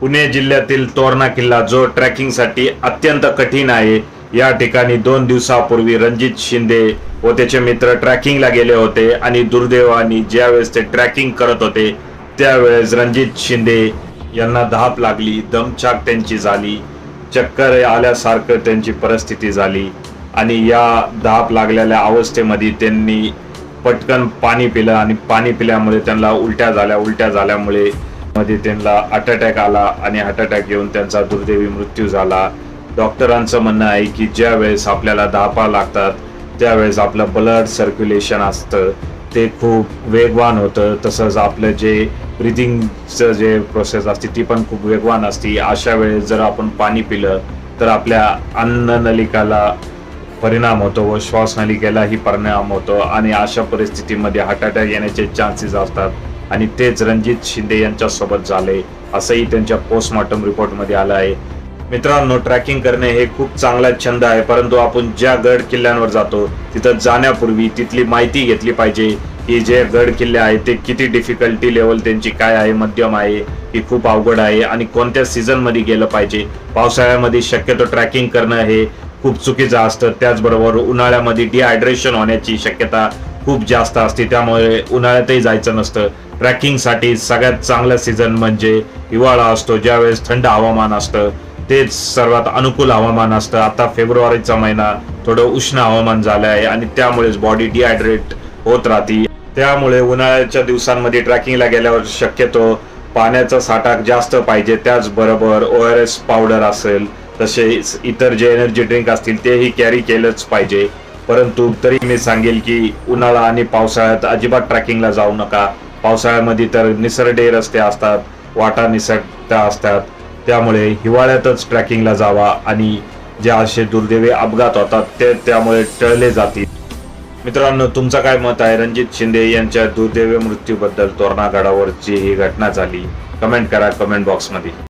पुणे जिल्ह्यातील तोरणा किल्ला जो ट्रॅकिंगसाठी अत्यंत कठीण आहे. या ठिकाणी दोन दिवसापूर्वी रणजित शिंदे व त्याचे मित्र ट्रॅकिंगला गेले होते आणि दुर्दैवाने ज्यावेळेस ते ट्रॅकिंग करत होते त्यावेळेस रणजित शिंदे यांना धाप लागली दमछाक त्यांची झाली चक्कर आल्यासारखं त्यांची परिस्थिती झाली आणि या धाप लागलेल्या अवस्थेमध्ये त्यांनी पटकन पाणी पिलं आणि पाणी पिल्यामुळे त्यांना उलट्या झाल्या उलट्या झाल्यामुळे मध्ये त्यांना हार्ट अटॅक आला आणि हार्ट अटॅक येऊन त्यांचा दुर्दैवी मृत्यू झाला. डॉक्टरांचं म्हणणं आहे की ज्या वेळेस आपल्याला दापा लागतात त्यावेळेस आपलं ब्लड सर्क्युलेशन असतं. ते खूप वेगवान होतं. तसंच आपलं जे ब्रिदिंगचं जे प्रोसेस असते ती पण खूप वेगवान असते. अशा वेळेस जर आपण पाणी पिलं तर आपल्या अन्ननलिकाला परिणाम होतो व श्वासनलिकेलाही परिणाम होतो. आणि अशा परिस्थितीमध्ये हार्ट अटॅक येण्याचे चान्सेस असतात. आणि तेच रणजित शिंदे यांच्यासोबत झाले. असंही त्यांच्या पोस्टमॉर्टम रिपोर्टमध्ये आलं आहे. मित्रांनो ट्रॅकिंग करणे हे खूप चांगला छंद आहे परंतु आपण ज्या गड किल्ल्यांवर जातो तिथं जाण्यापूर्वी तिथली माहिती घेतली पाहिजे की जे गड किल्ले आहेत ते किती डिफिकल्टी लेवल त्यांची काय आहे मध्यम आहे की खूप अवघड आहे आणि कोणत्या सीझनमध्ये गेलं पाहिजे. पावसाळ्यामध्ये शक्यतो ट्रॅकिंग करणं हे खूप चुकीचं असतं. त्याचबरोबर उन्हाळ्यामध्ये डिहायड्रेशन होण्याची शक्यता खूप जास्त असते. त्यामुळे उन्हाळ्यातही जायचं नसतं. ट्रॅकिंगसाठी सगळ्यात चांगला सीझन म्हणजे हिवाळा असतो ज्यावेळेस थंड हवामान असतं. तेच सर्वात अनुकूल हवामान असतं. आता फेब्रुवारीचा महिना थोडं उष्ण हवामान झालं आहे आणि त्यामुळेच बॉडी डिहायड्रेट होत राहते. त्यामुळे उन्हाळ्याच्या दिवसांमध्ये ट्रॅकिंगला गेल्यावर शक्यतो पाण्याचा साठा जास्त पाहिजे. त्याचबरोबर ओ आर एस पावडर असेल तसेच इतर जे एनर्जी ड्रिंक असतील तेही कॅरी केलंच पाहिजे. परंतु तरी मी सांगेल की उन्हाळा आणि पावसाळ्यात अजिबात ट्रॅकिंगला जाऊ नका. पावसाळ्यामध्ये तर निसरडे रस्ते असतात वाटा निसरत्या असतात. त्यामुळे हिवाळ्यातच ट्रॅकिंगला जावा आणि जे असे दुर्दैवी अपघात होतात ते त्यामुळे टळले जातील. मित्रांनो तुमचं काय मत आहे? रणजित शिंदे यांच्या दुर्दैवी मृत्यूबद्दल तोरणा गडावरची ही घटना झाली. कमेंट करा कमेंट बॉक्समध्ये.